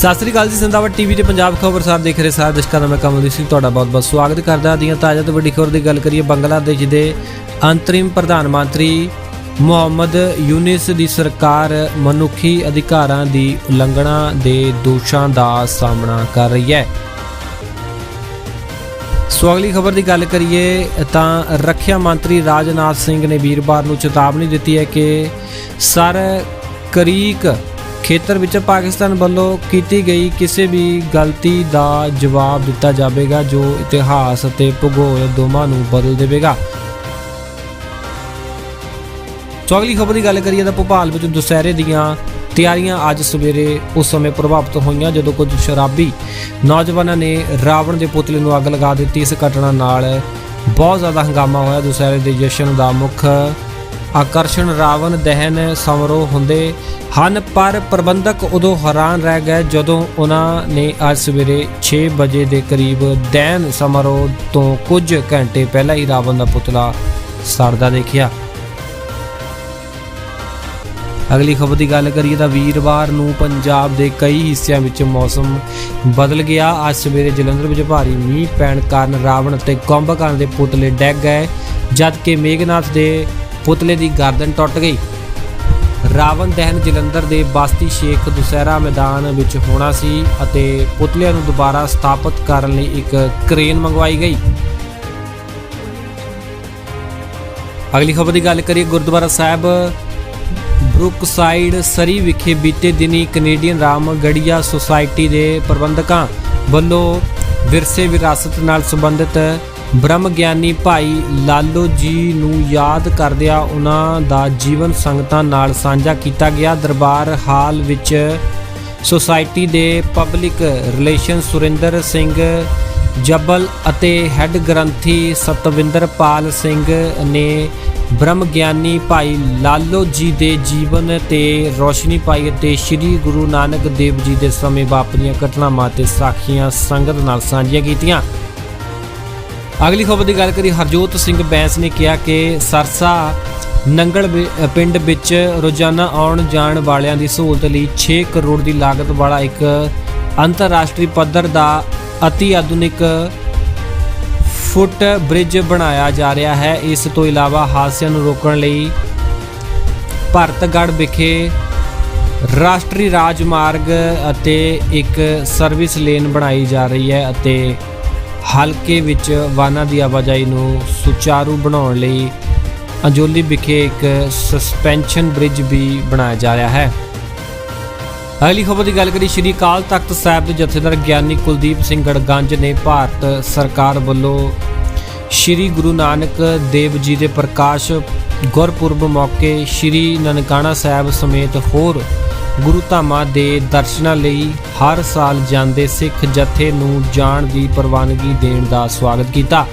ਸਤਿ ਸ੍ਰੀ ਅਕਾਲ ਜੀ ਸਿੰਦਾਵਟ ਟੀਵੀ ਤੇ ਪੰਜਾਬ ਖਬਰਸਾਰ ਦੇਖ ਰਹੇ ਸਾਰੇ ਦਰਸ਼ਕਾਂ ਦਾ ਮੈਂ ਕਮਲਦੀਪ ਸਿੰਘ, ਤੁਹਾਡਾ ਬਹੁਤ-ਬਹੁਤ ਸਵਾਗਤ ਕਰਦਾ ਦੀਆਂ ਤਾਜ਼ਾ ਤੇ ਵੱਡੀ ਖਬਰ ਦੀ ਗੱਲ ਕਰੀਏ, ਬੰਗਲਾਦੇਸ਼ ਦੇ ਅੰਤਰਿਮ ਪ੍ਰਧਾਨ ਮੰਤਰੀ ਮੁਹੰਮਦ ਯੂਨਿਸ ਦੀ ਸਰਕਾਰ ਮਨੁੱਖੀ ਅਧਿਕਾਰਾਂ ਦੀ ਉਲੰਘਣਾ ਦੇ ਦੋਸ਼ਾਂ ਦਾ ਸਾਹਮਣਾ ਕਰ ਰਹੀ ਹੈ। ਸੋ ਅਗਲੀ ਖਬਰ ਦੀ ਗੱਲ ਕਰੀਏ, ਤਾਂ ਰੱਖਿਆ ਮੰਤਰੀ ਰਾਜਨਾਥ ਸਿੰਘ ਨੇ ਵੀਰਵਾਰ ਨੂੰ ਚੇਤਾਵਨੀ ਦਿੱਤੀ ਹੈ ਕਿ ਸਰ ਕਰੀਕ ਖੇਤਰ ਵਿੱਚ ਪਾਕਿਸਤਾਨ ਵੱਲੋਂ ਕੀਤੀ ਗਈ ਕਿਸੇ ਵੀ ਗਲਤੀ ਦਾ ਜਵਾਬ ਦਿੱਤਾ ਜਾਵੇਗਾ, ਜੋ ਇਤਿਹਾਸ ਅਤੇ ਭੂਗੋਲ ਦੋਵਾਂ ਨੂੰ ਬਦਲ ਦੇਵੇਗਾ। ਸੋ ਅਗਲੀ ਖਬਰ ਦੀ ਗੱਲ ਕਰੀਏ ਤਾਂ ਭੋਪਾਲ ਵਿੱਚ ਦੁਸਹਿਰੇ ਦੀਆਂ ਤਿਆਰੀਆਂ ਅੱਜ ਸਵੇਰੇ ਉਸ ਸਮੇਂ ਪ੍ਰਭਾਵਿਤ ਹੋਈਆਂ, ਜਦੋਂ ਕੁਝ ਸ਼ਰਾਬੀ ਨੌਜਵਾਨਾਂ ਨੇ ਰਾਵਣ ਦੇ ਪੁਤਲੇ ਨੂੰ ਅੱਗ ਲਗਾ ਦਿੱਤੀ। ਇਸ ਘਟਨਾ ਨਾਲ ਬਹੁਤ ਜ਼ਿਆਦਾ ਹੰਗਾਮਾ ਹੋਇਆ। ਦੁਸਹਿਰੇ ਦੇ ਜਸ਼ਨ ਦਾ ਮੁੱਖ ਆਕਰਸ਼ਣ ਰਾਵਣ, ਦਹਨ ਸਮਾਰੋਹ ਹੁੰਦੇ ਹਨ, ਪਰ ਪ੍ਰਬੰਧਕ ਉਦੋਂ ਹੈਰਾਨ ਰਹਿ ਗਏ ਜਦੋਂ ਉਹਨਾਂ ਨੇ ਅੱਜ ਸਵੇਰੇ 6 ਵਜੇ ਦੇ ਕਰੀਬ ਦਹਨ ਸਮਾਰੋਹ ਤੋਂ ਕੁਝ ਘੰਟੇ ਪਹਿਲਾਂ ਹੀ ਰਾਵਣ ਦਾ ਪੁਤਲਾ ਸੜਦਾ ਦੇਖਿਆ। ਅਗਲੀ ਖਬਰ ਦੀ ਗੱਲ ਕਰੀਏ ਤਾਂ ਵੀਰਵਾਰ ਨੂੰ ਪੰਜਾਬ ਦੇ ਕਈ ਹਿੱਸਿਆਂ ਵਿੱਚ ਮੌਸਮ ਬਦਲ ਗਿਆ। ਅੱਜ ਸਵੇਰੇ ਜਲੰਧਰ ਵਿੱਚ ਭਾਰੀ ਮੀਂਹ ਪੈਣ ਕਾਰਨ ਰਾਵਣ ਅਤੇ ਕੁੰਭਕਰਨ ਦੇ ਪੁਤਲੇ ਡੈਗ ਗਏ ਜਦ ਕਿ ਮੇਘਨਾਥ ਦੇ ਪੁਤਲੇ ਦੀ ਗਰਦਨ ਟੁੱਟ ਗਈ। ਰਾਵਣ ਦਹਨ ਜਲੰਧਰ ਦੇ ਬਸਤੀ ਸ਼ੇਖ ਦੁਸਹਿਰਾ ਮੈਦਾਨ ਵਿੱਚ ਹੋਣਾ ਸੀ ਅਤੇ ਪੁਤਲਿਆਂ ਨੂੰ ਦੁਬਾਰਾ ਸਥਾਪਿਤ ਕਰਨ ਲਈ ਇੱਕ ਕ੍ਰੇਨ ਮੰਗਵਾਈ ਗਈ। ਅਗਲੀ ਖਬਰ ਦੀ ਗੱਲ ਕਰੀਏ, ਗੁਰਦੁਆਰਾ ਸਾਹਿਬ ਬਰੁਕਸਾਈਡ ਸਰੀ ਵਿਖੇ ਬੀਤੇ ਦਿਨੀ ਕੈਨੇਡੀਅਨ ਰਾਮ ਗੜੀਆ ਸੁਸਾਇਟੀ ਦੇ ਪ੍ਰਬੰਧਕਾਂ ਵੱਲੋਂ ਵਿਰਸੇ ਵਿਰਾਸਤ ਨਾਲ ਸੰਬੰਧਿਤ ਬ੍ਰਹਮ ਗਿਆਨੀ ਭਾਈ ਲਾਲੋ ਜੀ ਨੂੰ ਯਾਦ ਕਰਦਿਆਂ ਉਹਨਾਂ ਦਾ ਜੀਵਨ ਸੰਗਤਾਂ ਨਾਲ ਸਾਂਝਾ ਕੀਤਾ ਗਿਆ। ਦਰਬਾਰ ਹਾਲ ਵਿੱਚ ਸੁਸਾਇਟੀ ਦੇ ਪਬਲਿਕ ਰਿਲੇਸ਼ਨ ਸੁਰਿੰਦਰ ਸਿੰਘ ਜੱਬਲ ਅਤੇ ਹੈੱਡ ਗ੍ਰੰਥੀ ਸਤਵਿੰਦਰਪਾਲ ਸਿੰਘ ਨੇ ਬ੍ਰਹਮ ਗਿਆਨੀ ਭਾਈ ਲਾਲੋ ਜੀ ਦੇ ਜੀਵਨ ਤੇ ਰੋਸ਼ਨੀ ਪਾਈ ਅਤੇ ਸ੍ਰੀ ਗੁਰੂ ਨਾਨਕ ਦੇਵ ਜੀ ਦੇ ਸਮੇਂ ਵਾਪਰੀਆਂ ਘਟਨਾਵਾਂ ਤੇ ਸਾਖੀਆਂ ਸੰਗਤ ਨਾਲ ਸਾਂਝੀਆਂ ਕੀਤੀਆਂ। ਅਗਲੀ ਖਬਰ ਦੀ ਗੱਲ ਕਰੀ ਹਰਜੋਤ ਸਿੰਘ ਬੈਂਸ ਨੇ ਕਿਹਾ ਕਿ ਸਰਸਾ ਨੰਗਲ ਵਿ- ਪਿੰਡ ਵਿੱਚ ਰੋਜ਼ਾਨਾ ਆਉਣ ਜਾਣ ਵਾਲਿਆਂ ਦੀ ਸਹੂਲਤ ਲਈ 6 ਕਰੋੜ ਦੀ ਲਾਗਤ ਵਾਲਾ ਇੱਕ ਅੰਤਰਰਾਸ਼ਟਰੀ ਪੱਧਰ ਦਾ ਅਤੀ ਆਧੁਨਿਕ ਫੁੱਟ ਬ੍ਰਿਜ ਬਣਾਇਆ ਜਾ ਰਿਹਾ ਹੈ। ਇਸ ਤੋਂ ਇਲਾਵਾ ਹਾਦਸਿਆਂ ਨੂੰ ਰੋਕਣ ਲਈ ਭਰਤਗੜ੍ਹ ਵਿਖੇ ਰਾਸ਼ਟਰੀ ਰਾਜਮਾਰਗ ਅਤੇ ਇੱਕ ਸਰਵਿਸ ਲੇਨ ਬਣਾਈ ਜਾ ਰਹੀ ਹੈ ਅਤੇ ਹਲਕੇ ਵਿੱਚ ਵਾਹਨਾਂ ਦੀ ਆਵਾਜਾਈ ਨੂੰ ਸੁਚਾਰੂ ਬਣਾਉਣ ਲਈ ਅੰਜੋਲੀ ਵਿਖੇ ਇੱਕ ਸਸਪੈਂਸ਼ਨ ਬ੍ਰਿਜ ਵੀ ਬਣਾਇਆ ਜਾ ਰਿਹਾ ਹੈ। ਅਗਲੀ ਖਬਰ ਦੀ ਗੱਲ ਕਰੀ ਸ਼੍ਰੀ ਅਕਾਲ ਤਖਤ ਸਾਹਿਬ ਦੇ ਜਥੇਦਾਰ ਗਿਆਨੀ ਕੁਲਦੀਪ ਸਿੰਘ ਗੜਗੰਜ ਨੇ ਭਾਰਤ ਸਰਕਾਰ ਵੱਲੋਂ ਸ਼੍ਰੀ ਗੁਰੂ ਨਾਨਕ ਦੇਵ ਜੀ ਦੇ ਪ੍ਰਕਾਸ਼ ਗੁਰਪੁਰਬ ਮੌਕੇ ਸ਼੍ਰੀ ਨਨਕਾਣਾ ਸਾਹਿਬ ਸਮੇਤ ਹੋਰ ਗੁਰੂ ਧਾਮਾਂ ਦੇ ਦਰਸ਼ਨਾਂ ਲਈ ਹਰ ਸਾਲ ਜਾਂਦੇ ਸਿੱਖ ਜਥੇ ਨੂੰ ਜਾਣ ਦੀ ਪ੍ਰਵਾਨਗੀ ਦੇਣ ਦਾ ਸਵਾਗਤ ਕੀਤਾ।